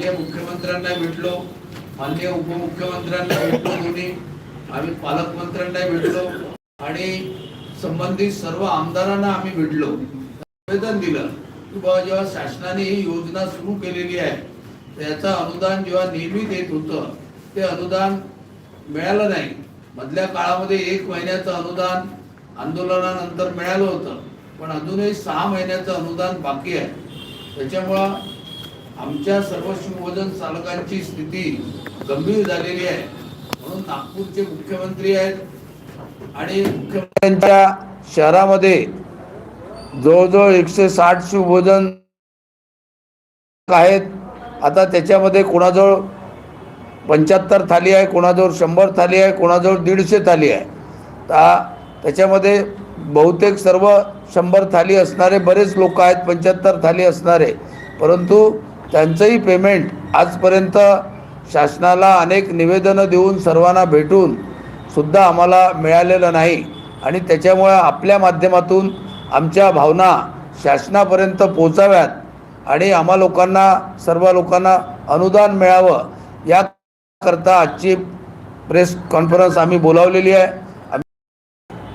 माननीय मुख्यमंत्र्यांना भेटलो माननीय उपमुख्यमंत्र्यांना भेटलो दोन्ही आम्ही पालकमंत्र्यांना भेटलो आणि संबंधित सर्व आमदारांना आम्ही भेटलो. निवेदन दिलं की बाबा जेव्हा शासनाने ही योजना सुरू केलेली आहे त्याचं अनुदान जेव्हा नियमित येत होतं ते अनुदान मिळालं नाही. मधल्या काळामध्ये एक महिन्याचं अनुदान आंदोलनानंतर मिळालं होतं पण अजूनही सहा महिन्याचं अनुदान बाकी आहे. त्याच्यामुळं आमच्या सर्व शिवभोजन चालकांची स्थिती गंभीर झालेली आहे. म्हणून नागपूरचे मुख्यमंत्री आहेत आणि मुख्यमंत्र्यांच्या शहरामध्ये जवळजवळ एकशे साठ शिवभोजन आहेत. आता त्याच्यामध्ये कोणाजवळ पंच्याहत्तर थाली आहे कोणाजवळ शंभर थाली आहे कोणाजवळ दीडशे थाली आहे. तर त्याच्यामध्ये बहुतेक सर्व शंभर थाली असणारे बरेच लोक आहेत पंच्याहत्तर थाली असणारे. परंतु त्यांचंही पेमेंट आजपर्यंत शासनाला अनेक निवेदनं देऊन सर्वांना भेटून सुद्धा आम्हाला मिळालेलं नाही. आणि त्याच्यामुळे आपल्या माध्यमातून आमच्या भावना शासनापर्यंत पोचाव्यात आणि आम्हा लोकांना सर्व लोकांना अनुदान मिळावं याकरता आजची प्रेस कॉन्फरन्स आम्ही बोलावलेली आहे.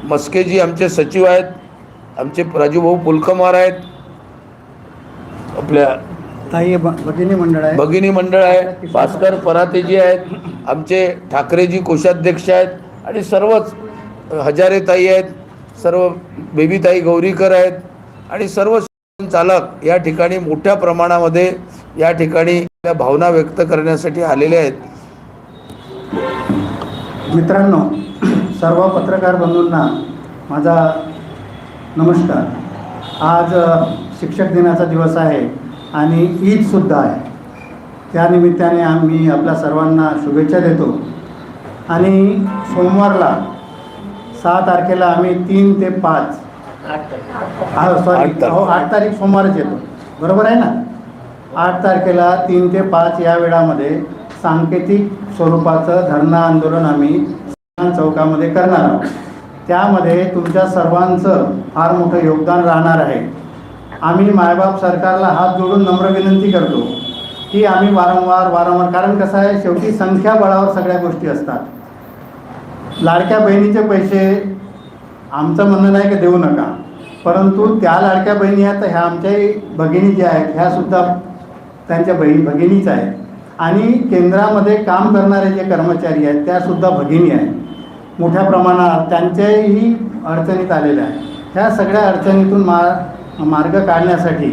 मस्केजी आमचे सचिव आहेत आमचे राजूभाऊ पुलकमार आहेत आपल्या ताई भगिनी मंडळ आहे. भगिनी मंडळ आहे. भास्कर परातेजी आहेत आमचे ठाकरेजी कोषाध्यक्ष आहेत आणि सर्वच हजारेताई आहेत सर्व बेबीताई गौरीकर आहेत आणि सर्व चालक या ठिकाणी मोठ्या प्रमाणामध्ये या ठिकाणी भावना व्यक्त करण्यासाठी आलेले आहेत. मित्रांनो सर्व पत्रकार बंधूंना माझा नमस्कार. आज शिक्षक दिनाचा दिवस आहे. आणि ईदसुद्धा आहे. त्या निमित्ताने आम्ही आपल्या सर्वांना शुभेच्छा देतो. आणि सोमवारला सहा तारखेला आम्ही तीन ते पाच हा सॉरी. हो आठ तारीख सोमवारच येतो. बरोबर आहे ना? आठ तारखेला तीन ते पाच या वेळामध्ये सांकेतिक स्वरूपाचं धरणं आंदोलन आम्ही चौकामध्ये करणार आहोत. त्यामध्ये तुमच्या सर्वांचं फार मोठं योगदान राहणार आहे. आम्ही मायबाप सरकारला हात जोडून नम्र विनंती करतो की आम्ही वारंवार वारंवार कारण कसं आहे शेवटी संख्याबळावर सगळ्या गोष्टी असतात. लाडक्या बहिणीचे पैसे आमचं म्हणणं नाही की देऊ नका परंतु त्या लाडक्या बहिणी आहेत ह्या आमच्याही भगिनी ज्या आहेत ह्यासुद्धा त्यांच्या बहिणी भगिनीच आहेत. आणि केंद्रामध्ये काम करणारे जे कर्मचारी आहेत त्यासुद्धा भगिनी आहेत. मोठ्या प्रमाणात त्यांच्याही अडचणीत आलेल्या आहेत. ह्या सगळ्या अडचणीतून मा मार्ग काढण्यासाठी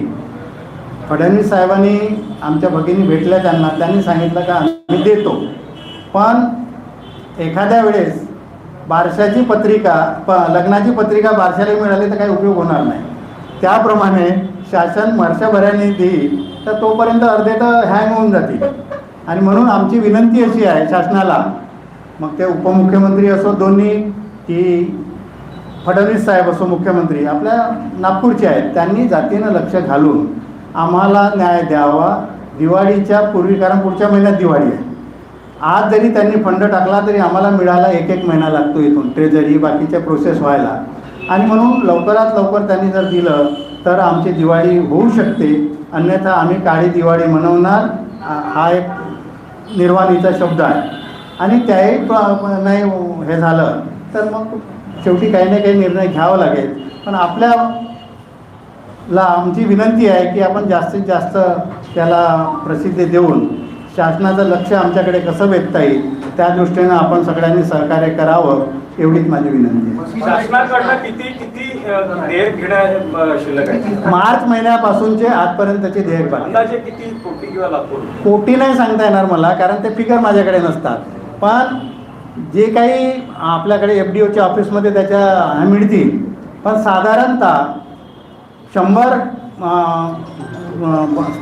फडणवीस साहेबांनी आमच्या भगिनी भेटल्या त्यांना. त्यांनी सांगितलं का आम्ही देतो. पण एखाद्या वेळेस बारशाची पत्रिका प लग्नाची पत्रिका बारशाला मिळाली तर काही उपयोग होणार नाही. त्याप्रमाणे शासन वर्षभराने देईल तर तोपर्यंत अर्धे तर हँग होऊन जातील. आणि म्हणून आमची विनंती अशी आहे शासनाला मग ते उपमुख्यमंत्री असो दोन्ही की फडणवीस साहेब असो मुख्यमंत्री आपल्या नागपूरचे आहेत त्यांनी जातीनं लक्ष घालून आम्हाला न्याय द्यावा. दिवाळीच्या पूर्वी कारण पुढच्या महिन्यात दिवाळी आहे. आज जरी त्यांनी फंड टाकला तरी आम्हाला मिळायला एक एक महिना लागतो इथून. ट्रेझरी बाकीच्या प्रोसेस व्हायला. आणि म्हणून लवकरात लवकर त्यांनी जर दिलं तर आमची दिवाळी होऊ शकते. अन्यथा आम्ही काळी दिवाळी मनवणार हा- एक निर्वाणीचा शब्द आहे. आणि त्याही नाही हे झालं तर मग शेवटी काही ना काही निर्णय घ्यावा लागेल. पण आपल्या ला आमची विनंती आहे की आपण जास्तीत जास्त त्याला प्रसिद्धी देऊन शासनाचं लक्ष आमच्याकडे कसं वेधता येईल त्या दृष्टीनं आपण सगळ्यांनी सहकार्य करावं एवढीच माझी विनंती आहे. किती किती मार्च महिन्यापासूनचे आजपर्यंतचे किती कोटी किंवा लाख कोटी कोटी नाही सांगता येणार मला कारण ते फिगर माझ्याकडे नसतात. पण जे काही आपल्याकडे एफ डी ओच्या ऑफिसमध्ये त्याच्या मिळतील. पण साधारणतः शंभर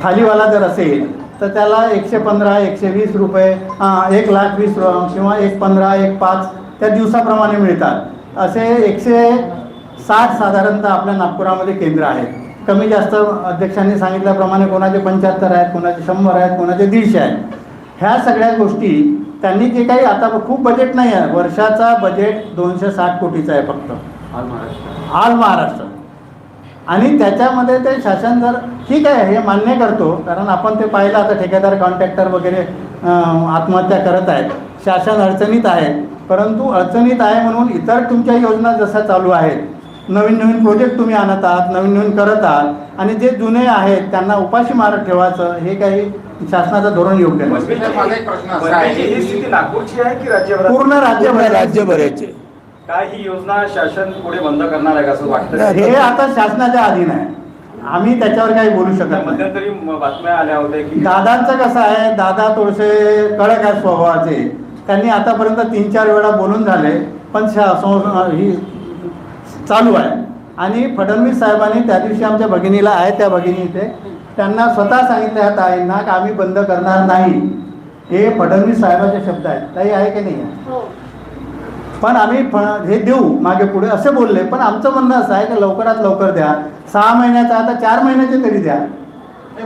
थालीवाला जर असेल तर त्याला एकशे पंधरा एकशे वीस रुपये हां एक लाख वीस किंवा एक पंधरा एक पाच त्या दिवसाप्रमाणे मिळतात. असे एकशे साठ साधारणतः आपल्या नागपुरामध्ये केंद्र आहेत. कमी जास्त अध्यक्षांनी सांगितल्याप्रमाणे कोणाचे पंच्याहत्तर आहेत कोणाचे शंभर आहेत कोणाचे दीडशे आहेत. ह्या सगळ्या गोष्टी त्यांनी जे काही आता खूप बजेट नाही आहे. वर्षाचा बजेट दोनशे साठ कोटीचा आहे फक्त. आज महाराष्ट्र. ऑल महाराष्ट्र. आणि त्याच्यामध्ये ते शासन जर ठीक आहे हे मान्य करतो कारण आपण ते पाहिलं आता ठेकेदार कॉन्ट्रॅक्टर वगैरे आत्महत्या करत आहेत. शासन अडचणीत आहे. परंतु अडचणीत आहे म्हणून इतर तुमच्या योजना जशा चालू आहेत नवीन नवीन प्रोजेक्ट तुम्ही आणत आहात नवीन नवीन करत आहात आणि जे जुने आहेत त्यांना उपाशी मारत ठेवायचं हे काही शासनाचं धोरण योग्य नाही. ही पूर्ण पूर्ण राज्यभर राज्यभराचे. काय ही योजना शासन पुढे बंद करणार आहे का असं वाटतं हे आता शासनाच्या अधीन आहे. आम्ही त्याच्यावर काही बोलू शकत नाही. मध्यंतरी बातम्या आल्या होत्या की दादांचं कसं आहे दादा थोडेसे कडक आहेत स्वभावाचे. त्यांनी आतापर्यंत तीन चार वेळा बोलून झाले पण ही चालू आहे. आणि फडणवीस साहेबांनी त्या दिवशी आमच्या भगिनीला आहे त्या भगिनी इथे. त्यांना स्वतः सांगितलं ह्या ताईंना की आम्ही बंद करणार नाही. हे फडणवीस साहेबाचे शब्द आहेत. ताई आहे की नाही? आहे पण आम्ही फ- हे देऊ मागे पुढे असे बोलले. पण आमचं म्हणणं असं आहे की लवकरात लवकर द्या. सहा महिन्याचा आता चार महिन्याचे तरी द्या.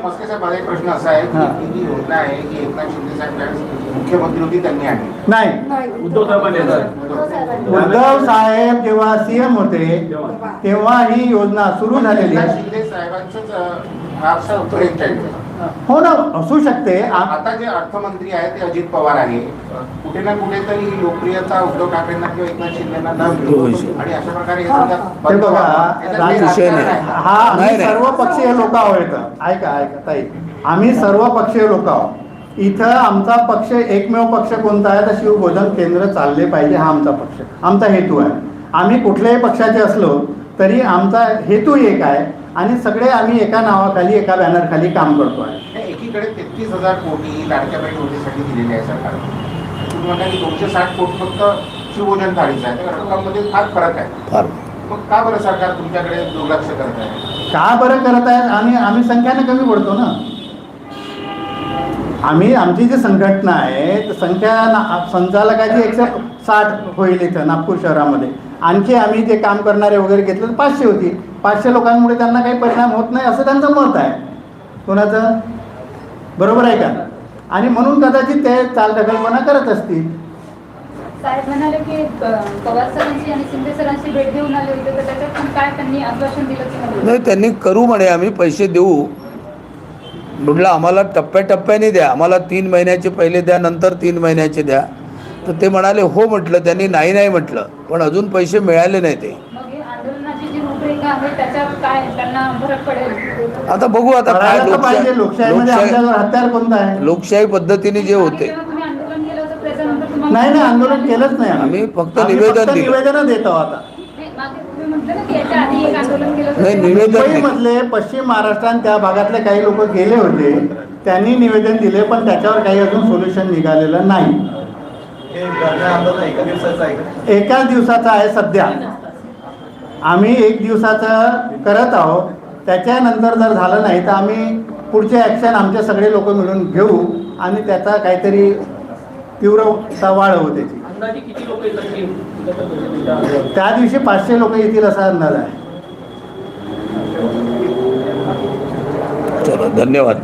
मस्के साहेब माझा एक प्रश्न असा आहे हा. की ही. जी योजना आहे की एकनाथ शिंदे साहेब ज्यावेळेस मुख्यमंत्री होती त्यांनी आणली. नाही. उद्धव साहेबांनी. उद्धव साहेब. जेव्हा सीएम होते तेव्हा. ही योजना सुरू झालेली एकनाथ आहे शिंदे साहेबांचंच हा असा होता. हो. ना असू शकते. आता जे अर्थमंत्री आहेत ते अजित पवार आहे कुठे ना कुठेतरी ही लोकप्रियता उद्धव ठाकरेंना किंवा एकनाथ शिंदेना न मिळून आणि अशा प्रकारे हे. हा आम्ही. सर्व पक्षीय लोक आहोत ऐका ऐका ताई. आम्ही सर्व पक्षीय लोक आहोत. इथं आमचा पक्ष एकमेव पक्ष कोणता आहे? तर शिवभोजन केंद्र चालले पाहिजे हा आमचा पक्ष. आमचा हेतू आहे. आम्ही कुठल्याही पक्षाचे असलो तरी आमचा हेतू एक आहे. आणि सगळे आम्ही एका नावाखाली एका बॅनरखाली काम करतो आहे. एकीकडे तेहतीस हजार कोटी लाडक्या बहीण योजनेसाठी दिलेले आहे सरकारने तुम्ही म्हणता की दोनशे साठ कोटी फक्त शिवभोजन थाळीचं आहे. त्या रकमामध्ये फार फरक आहे. मग का बरं सरकार तुमच्याकडे दुर्लक्ष करत आहे? का बरं करत आहेत आणि आम्ही संख्याने कमी पडतो ना. आम्ही आमची जी संघटना आहे तर संख्या ना- संचालकाची एकशे साठ होईल इथं नागपूर शहरामध्ये. आणखी आम्ही जे काम करणारे वगैरे घेतलं तर पाचशे होती. पाचशे लोकांमुळे त्यांना काही परिणाम होत नाही असं त्यांचं मत आहे. कोणाचं? बरोबर आहे का? आणि म्हणून कदाचित ते चालढकलपणा करत असतील. साहेब म्हणाले की पवार सरांची आणि शिंदे सरांची भेट घेऊन आले होते तर त्याच्यात पण काय त्यांनी आश्वासन दिलं की नाही? नाही त्यांनी करू म्हणे आम्ही पैसे देऊ. म्हटलं आम्हाला टप्प्याटप्प्याने द्या. आम्हाला तीन महिन्याचे पहिले द्या नंतर तीन महिन्याचे द्या. तर ते म्हणाले हो म्हटलं त्यांनी नाही नाही म्हटलं. पण अजून पैसे मिळाले नाही ते मग हे आंदोलनाची जी रूपरेखा आहे त्याच्यावर काय त्यांना फरक पडेल. आता बघू आता काय करायला तर पाहिजे लोकशाही लोकशाहीमध्ये लोकशाही आमच्यावर हत्यार कोणतं आहे? लोकशाही पद्धतीने जे होते. जेव्हा तुम्ही आंदोलन केलं होतं त्याच्यानंतर तुम्हाला नाही नाही आंदोलन केलंच नाही आम्ही. फक्त आम्ही निवेदन दिलं. निवेदन देतो आता. नाही, मागे तुम्ही म्हटलं ना की याच्या आधी एक आंदोलन केलं होतं. नाही, तेव्हा- निवेदन दिलं. मुंबईमधले पश्चिम महाराष्ट्रात त्या भागातले काही लोक गेले होते त्यांनी निवेदन दिले पण त्याच्यावर काही अजून सोल्युशन निघालेलं नाही. एकाच दिवसाचा आहे सध्या. आम्ही एक दिवसाचं करत आहोत. त्याच्यानंतर जर झालं नाही तर आम्ही पुढचे ॲक्शन आमचे सगळे लोक मिळून घेऊ आणि त्याचा काहीतरी लोक येतात की त्या दिवशी पाचशे लोक येतील असा अंदाज आहे. चला धन्यवाद.